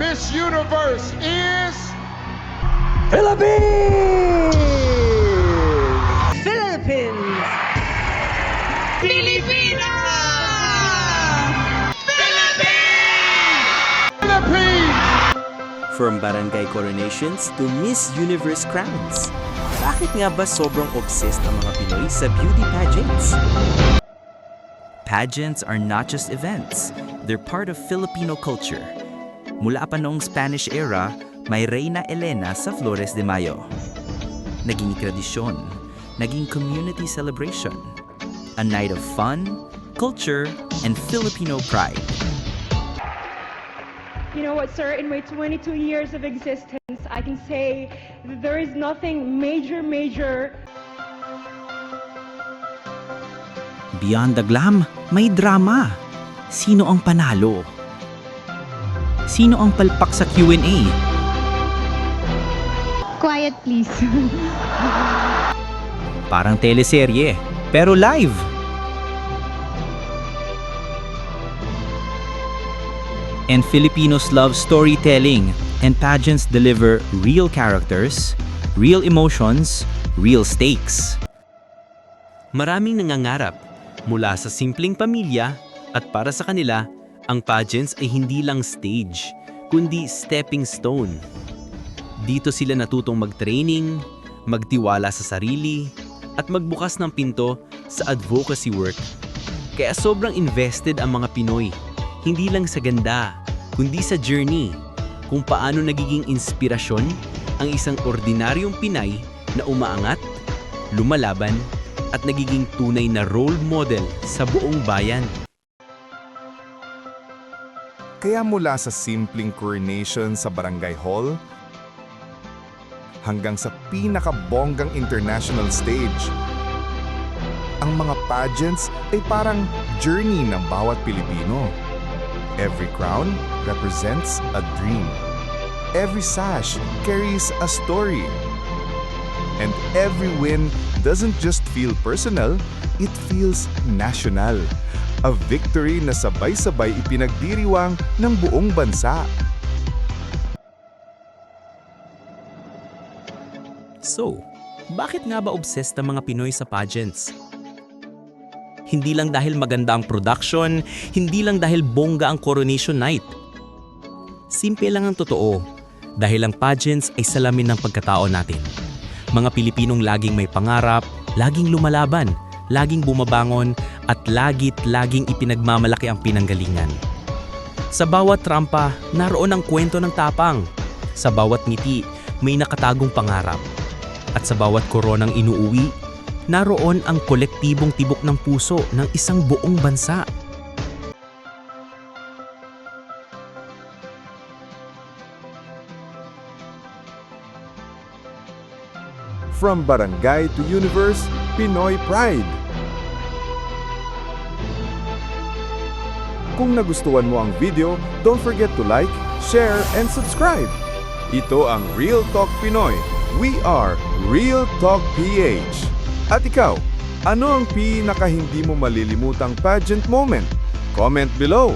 Miss Universe is Philippines! Philippines! Philippines. From barangay coronations to Miss Universe crowns. Bakit nga ba sobrang obsessed ang mga Pinoy sa beauty pageants? Pageants are not just events, they're part of Filipino culture. Mula pa noong Spanish era, may Reina Elena sa Flores de Mayo. Naging tradisyon, naging community celebration. A night of fun, culture, and Filipino pride. You know what, sir? In my 22 years of existence, I can say that there is nothing major, major Beyond the glam, may drama. Sino ang panalo? Sino ang palpak sa Q&A? Quiet, please. Parang teleserye, pero live. And Filipinos love storytelling, and pageants deliver real characters, real emotions, real stakes. Maraming nangangarap mula sa simpleng pamilya at para sa kanila, ang pageants ay hindi lang stage, kundi stepping stone. Dito sila natutong mag-training, magtiwala sa sarili, at magbukas ng pinto sa advocacy work. Kaya sobrang invested ang mga Pinoy, hindi lang sa ganda, kundi sa journey, kung paano nagiging inspirasyon ang isang ordinaryong Pinay na umaangat, lumalaban, at nagiging tunay na role model sa buong bayan. Kaya mula sa simpleng coronation sa barangay hall hanggang sa pinakabonggang international stage, ang mga pageants ay parang journey ng bawat Pilipino. Every crown represents a dream. Every sash carries a story. And every win doesn't just feel personal, it feels national. A victory na sabay-sabay ipinagdiriwang ng buong bansa. So, bakit nga ba obsessed ang mga Pinoy sa pageants? Hindi lang dahil maganda ang production, hindi lang dahil bongga ang coronation night. Simple lang ang totoo, dahil ang pageants ay salamin ng pagkatao natin. Mga Pilipinong laging may pangarap, laging lumalaban, laging bumabangon, at lagit laging ipinagmamalaki ang pinanggalingan. Sa bawat trampa, naroon ang kwento ng tapang. Sa bawat ngiti, may nakatagong pangarap. At sa bawat koronang inuuwi, naroon ang kolektibong tibok ng puso ng isang buong bansa. From barangay to universe, Pinoy Pride. Kung nagustuhan mo ang video, don't forget to like, share, and subscribe. Ito ang Real Talk Pinoy. We are Real Talk PH. At ikaw, ano ang pinaka hindi mo malilimutang pageant moment? Comment below.